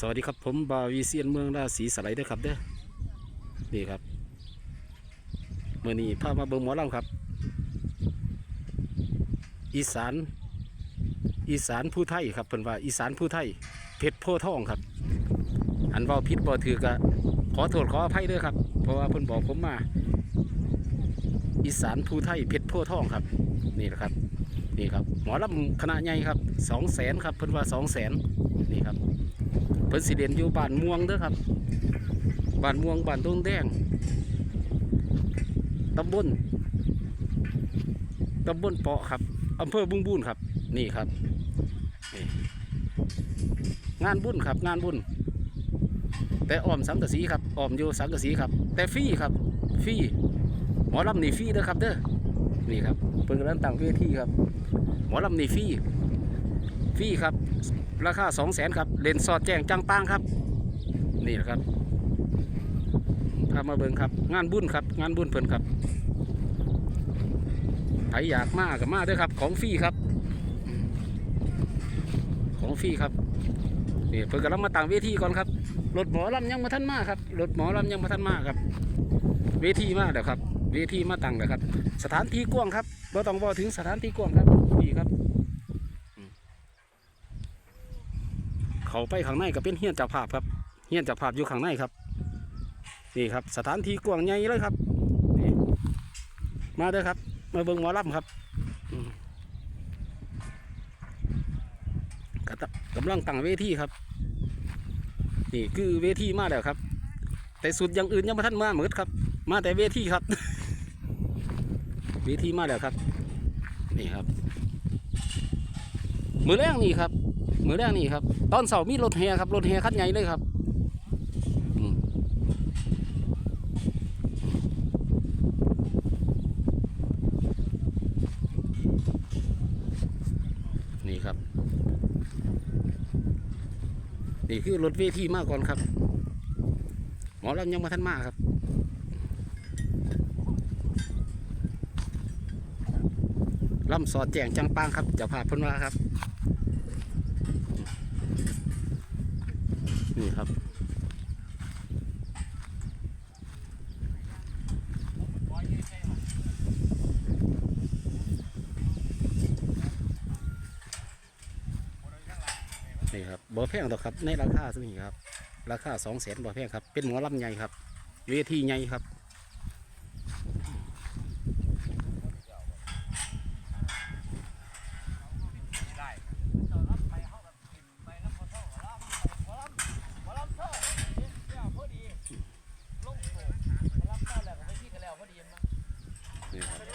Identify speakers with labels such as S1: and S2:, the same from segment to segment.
S1: สวัสดีครับผมบาวีเซียนเมืองราศีสไลเดอร์ครับเด้อนี่ครับเมื่อนี้พามาเบิ่งหมอลำครับ อีสาน อีสานผู้ไทยครับเพิ่นว่าอีสานผู้ไทยเพชรโพธทองครับ อันว่าผิดบ่ถือก็ขอโทษขออภัยเด้อครับ เพราะว่าเพิ่นบอกผมมา อีสานผู้ไทยเพชรโพธทองครับ นี่แหละครับ นี่ครับ หมอลำคณะใหญ่ครับสองแสนครับเพิ่นว่าสองแสนนี่ครับ เพิ่นสิเรียนอยู่บ้านม่วงเด้อครับบ้านม่วงบ้านต้นแดงตำบลตำบลเปาะครับอำเภอบุ้งบุญครับ นี่ครับงานบุญครับ งานบุญแต่อ้อมสังกะสีครับอ้อมอยู่สังกะสีครับ แต่ฟรีครับฟรีหมอลำนี่ฟรีเด้อครับเด้อนี่ครับเพิ่นกำลังตั้งเวทีครับ หมอลำนี่ฟรีฟรีครับ ราคาสองแสนครับ เลนสอดแจ้งจังปางครับ นี่แหละครับพามาเบิ่งครับ งานบุญครับ งานบุญเพิ่นครับใครอยากมากับมาเด้วยครับ ของฟรีครับ ของฟรีครับนี่เพิ่นกำลังมาตั้งเวทีก่อนครับรถหมอลำยังมาท่านมากครับรถหมอลำยังมาท่านมากครับ เวทีมาแล้วครับ เวทีมาตั้งแล้วครับ สถานที่กว้างครับเราต้องบอกถึงสถานที่กว้างครับนี่ครับ เขาไปข้างในก็เป็นเฮียนจับภาพครับเฮียนจับภาพอยู่ข้างในครับนี่ครับสถานที่กว้างใหญ่เลยครับนี่มาเด้อครับ มาเบิ่งหมอลำครับกตะกำลังตั้งเวทีครับ นี่คือเวทีมาแล้วครับ แต่สุดอย่างอื่นยังไม่ทันมาเหมือนครับ มาแต่เวทีครับ เวทีมาแล้วครับ นี่ครับ มือแรกนี่ครับ มือแรกนี่ครับ ตอนเสาร์มีรถแห่ครับรถแห่คันใหญ่เลยครับนี่ครับ นี่คือรถเวทีมาก่อนครับ หมอลำยังมาทันมากครับลำสอดแจงจังปางครับจะพาพเพิ่นว่าครับ นี่ครับ นี่ครับ บ่แพงหรอกครับ ในราคาสนี้ครับ ราคาสองแสนบ่แพงครับ เป็นหมอลำใหญ่ครับเวทีใหญ่ครับนี่ครับ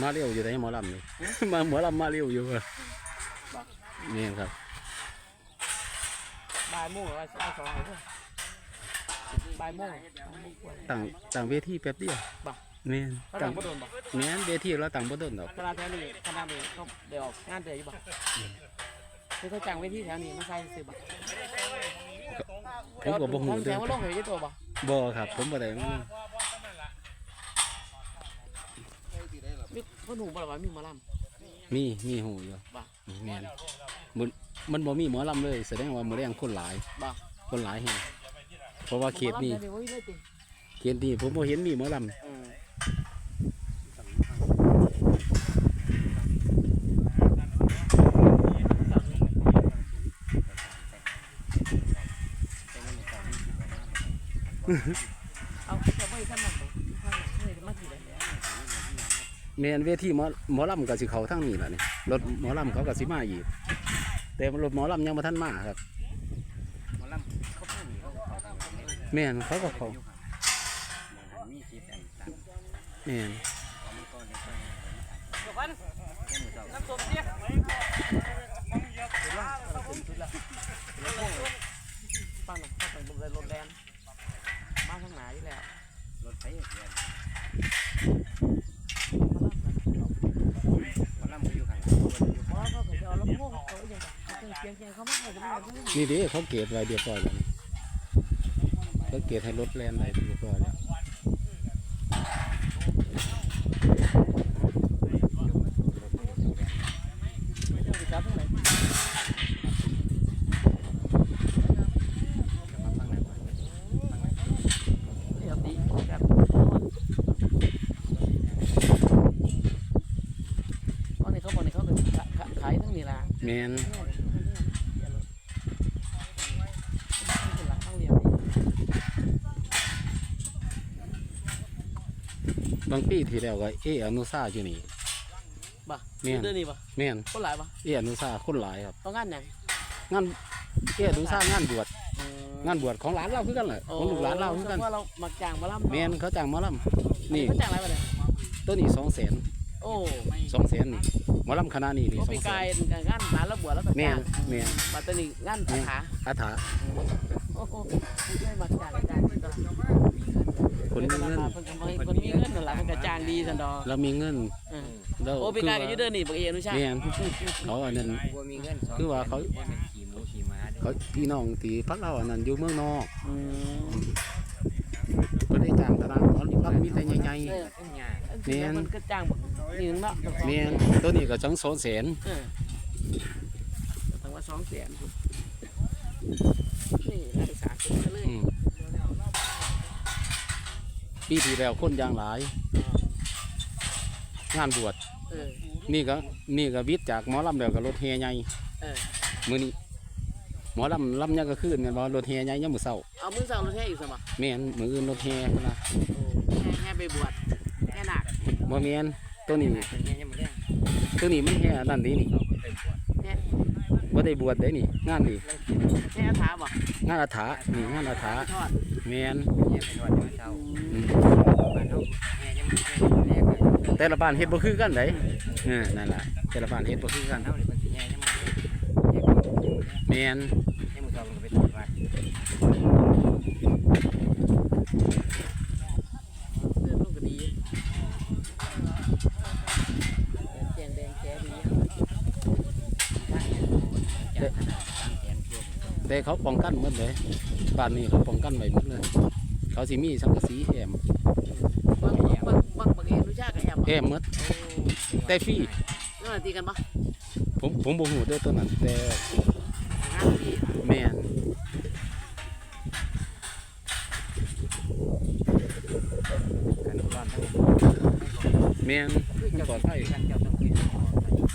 S1: มาเร็วอยู่ไหนหมอลำนี่ มาหมอลำมาเร็วอยู่อะนี่ครับ
S2: บ่ายโมงหรือว่าสองหรือบ่ายโมง
S1: ต่างต่างเวทีแป๊บเดียว
S2: บ่
S1: แม่น
S2: เขา
S1: ต่า
S2: ดั
S1: ง
S2: งบ่โดนบ่
S1: แม่นเวทีเราต่างบ่ต้นดอก
S2: เวลาแถวนี้คณะนี้เขาเดี๋ยวออกงานเดือยอยู่บ่คือเขาจ้างเวทีแถวนี้มาใส่ซื้อบ่
S1: ผมก็บ่ฮู้
S2: แถ
S1: เด้อ
S2: วว่าลงเหยตัวบ่
S1: บ่ครับ ผมบ่ได้มา
S2: มี เพิ่นหูบ่ล่ะว่ามีหมอล
S1: มีมีหูอยู่
S2: บ่
S1: นี่แม่นมันมันบ่มีหมอลำเลย แสดงว่ามื้อแรงคนหลายำ
S2: บ่
S1: คนหลายแฮงเพราะว่าเขตนี้
S2: หมอลำดี๋ยวบ่มีเลยติ
S1: เขตนี้ผมบ่เห็นมีหมอลำ
S2: อืมเอาจะบ่ให้ท่านนั่นบ่ท่านนั่นเฮ้ยมากี่เลย
S1: แม่นเวทีหมอหมอลำก็สิเข้าทางนี้ล่ะนี่รถหมอลำเขาก็สิมาอีก แต่รถหมอลำยังมาท่านมาครับ
S3: หมอลำเขาพูดนี่เขาเขาทำเนี่ย
S1: แม่นเขาก็เขา
S3: มีสิทธิ์อันต่าง
S1: แม่น
S3: เขาไม่ก็เลยก็
S2: เดี๋ยวกัน
S3: แค่หมูเจ้า
S2: น้ำส้มเนี่ยปั้งเข้าไปบนเรือรถแลนมาข้างหน้าอยู่แล้ว
S3: รถไฟเสียหมอลำเขาอยู่ข้างหลังเขา อยู่
S2: เพราะเขาจะเอาลำโพงเขาอย่างเสียงเสียงเขามาให้จะไม่ได้ทั้งนี้
S1: นี่ดิเขาเกตไว้เรียบร้อยแล้วเขาเกตให้รถแล่นไว้เรียบร้อยแล้ว
S2: จับทั้งไหน
S3: มาฟังหน่อยก่อน
S2: เดี๋ยวดีแบบตอนนี้เขาบอกนี่เขาเป็นขายทั้งนี้ละ
S1: แม่น
S2: เป็นหลักข้างเดียว
S1: บางปีที่แล้วก็เออนุซาอยู่นี่
S2: บ่
S1: แม่น
S2: เดือนนี้ป่ะ
S1: แม่น
S2: คนหลายป่ะ
S1: เออนุซาคนหลายครับ
S2: ต้องงานยัง
S1: งานเออนุซางานบวชงานบวชของหลานเราคือกันแหละของลูกหลานเราคือกัน
S2: ว่าเรามักจ้างมาล่ำ
S1: แม่นเขาจ้างหมอลำนี่
S2: เขาจ้างอะไรมาเนี่ย
S1: ตัวนี้สองแสน
S2: โอ้
S1: สองแสนนี่ หมอลำคณะนี้นี่
S2: โอ้
S1: สอ
S2: ปี
S1: งแส
S2: กาย
S1: น
S2: งานหาแล้วบวชแล้วก็
S1: แม่
S2: จ้าง
S1: นแม่น
S2: มาตอนนี้งานอาหา
S1: อาถา
S2: โอ้โหไม่มักจ้างจ้าง
S1: คนมีเงิน
S2: เพิ่นก็บ่ให้คนมีเงินนั่นแหละเพิ่นก็จ้างดีสันดอก
S1: เรามีเงิน
S2: เออ
S1: แล้ว
S2: โอ้ปีกายก็อยู่เดือนนี้บักเออนุชา
S1: แม่นเขาอันนั้น
S3: บัวมีเงินสอง
S1: คือว่าเขา
S3: บ่เป็นขี่หมูขี่ม้าเด้
S1: เขาพี่น้องตีพักเราอันนั้นอยู่เมืองนอก
S2: อืม
S1: ก็ได้จ้างตารางหมอลำมีแต่ใหญ่
S2: เออ
S3: ขึ้นยา
S1: แม่น
S2: มันก็จ้างบัก นี่นึงเนาะ
S1: ๆแม่นตัวนี้ก็จังสองแสน
S2: เออตั้งว่า2แสนนี่นักศึกษาขึ้นมาเลย
S1: อืมปีที่แล้วคนยางหลาย งานบวช
S2: เออ
S1: นี่ก็นี่ก็วิทย์จากหมอลำแล้วก็รถแห่ใหญ่
S2: เออ
S1: มื้อนี้หมอลำลำยังก็คืนแม่นบ่รถแห่ใหญ่ยามมื้อเช้า
S2: เอามือเสารถแห่อยู่สมะ
S1: แม่นมื้ออื่นรถแห่พุ่นนะ
S2: แห่แห่ไปบวชแห่หนัก
S1: บ่แม่น ตัวนี้
S3: เป็นเงี้ยยังไม่ได้
S1: ตัวนี้มันแห่นั่นนี่นี่
S3: เป็นปวด
S2: แห่
S1: บ่ได้บวชได้นี่งานนี่
S2: แห่ถาบ่
S1: งานอาถานี่งานอาถา
S2: ทอด
S1: แม่น
S3: เงี้ยเป็นวันเดียวเช้า
S1: อืม
S3: บ้านเขาเงี้ยยังไม่ได้แรกเลย
S1: แต่ละบ้านเฮ็ดบ่คือกันไดเออนั่นล่ะแต่ละบ้านเฮ็ดบ่คือกัน
S3: เท่านี้เป็นสิเงี้ยยังไม่ได้เงี้ย
S1: แม่น
S3: ยังหมูเจ้ามันก็ไปตรวจวัด
S2: เสื้อลูกก็ดีแจงแดงแกดี
S3: จากขนาดสามแสนตัว
S1: แต่ เขาป้องกันหมดเลยบ้านนี้เขาป้องกันไว้หมดเลย เขาสิมีสังกะสีแอม
S2: บางบางบางบางบางเอ็นรู้จักกับแอม
S1: แอมหมดแต่ฟรี
S2: โอ้นั่นตีกันปะ
S1: ผมผมบ่ฮู้เด้อตัวนั้นแต่
S2: งานดี
S1: แม่น
S3: กันร้อนทั้งหมด
S1: แม่นมันปลอดภัย
S3: กันเจ้าต้องคุย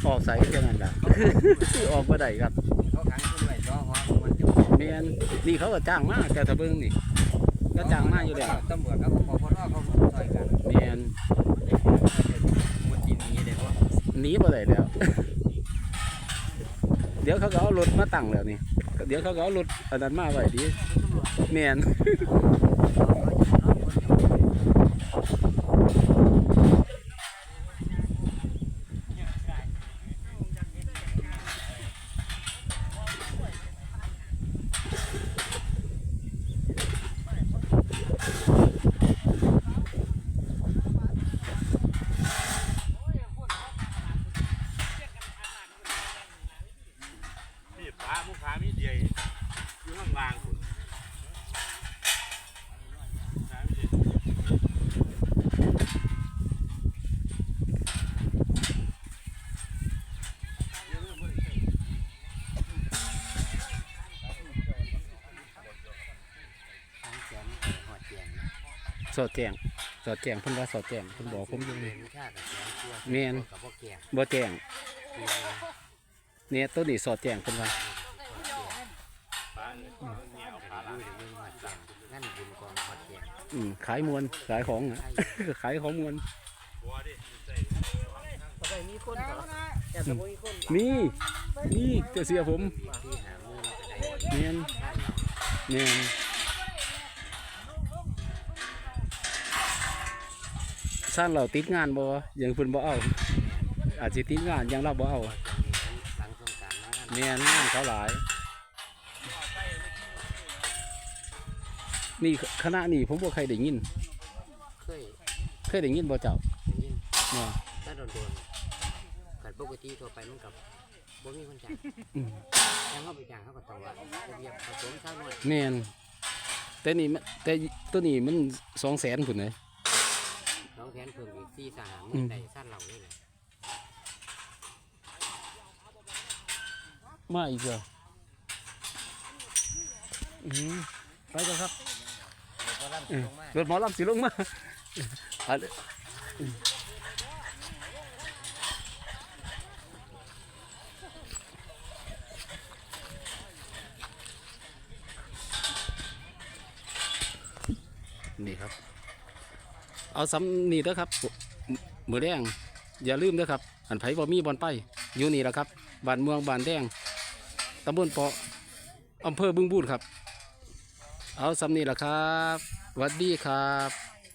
S1: ออกใส่แค่นั้นล่ะออกบ่ได้ครับ
S3: เขาขังขึ้นไว้จ่อหัวมันจะ
S1: แม่ นนี่เขาก็จ้างมาแต่ถ้าเบิ่งนี่ ก็จ้างมาอยู่แล้ว
S3: ตำรวจเขาก็พอพอเขาช่วยกัน
S1: แม่น
S3: มุดจีนนี้เด็กว่า
S1: หนีบ่ได้แล้ว เดี๋ยวเขาก็เอารถมาตั้งแล้วนี่ เดี๋ยวเขาก็เอารถอันนั้นมาไว้ดีแม่น
S4: มุขามีเดียอยู่ข้างล่างคุณ
S1: สอดแจงสอดแจงเพิ่นว่าสอดแจงเพิ่นบอกผมอยู่นี่
S3: ชาติกับแสนตัว
S1: แม่น
S3: กับพวกแก่
S1: บ่แจงเนี่ยตัวนี้สอดแจงเพิ่นว่า
S4: ปลาเนั่
S3: นบุญกองพอแก่
S1: อืมขายมวนขายของอะขายของมว
S4: ล
S2: ต่อไปมีคนเหรอแต่ต่บ่มีคน
S1: มีนี่เจ้าเสียผม
S3: เนี
S1: ยนเนียนสั้นเราติดงานบ่ยังเพิ่นบ่เอาอาจสิติดงานยังเราบ่เอาเนียนงานเขาหลาย นี่คณะนี่ผมบ่เคยได้ยิน
S3: เคย
S1: เคยได้ยินบ่เจ้า
S3: ได้ยิน
S1: เนาะ
S3: ถ้าโดนโดนๆกันปกติทั่วไปมันกับบ่มีคนจ้าง
S1: อืม
S3: ยังเข้าไปจ้างเขาก็ต้องว่าระเบียบผสมเท่าน้อย
S1: แม่นแต่นี่มันแต่ตัวนี้มัน200,000พุ่นเลย
S3: น้องแทนเพิ่มอีกสี่สหา
S1: อื
S3: มือ
S1: ม
S3: ได้สั้นเราเลยแหละ
S1: มาอีกเหรออืมไปเถอะครับ
S3: เพ ราะร่ำ
S1: อืมา
S3: ร
S1: ถหมอลำสิลงมาอันนี่ครับ เอาซ้ำนี่เด้อครับมือแดงอย่าลืมเด้อครับอันไผ่บ่มีบอลไปอยู่นี่แหละครับบ้านเมืองบ้านแดงตำบลเปาะอำเภอบึงบูนครับ เอาซ้ำนี่แหละครับ วัสดีครับ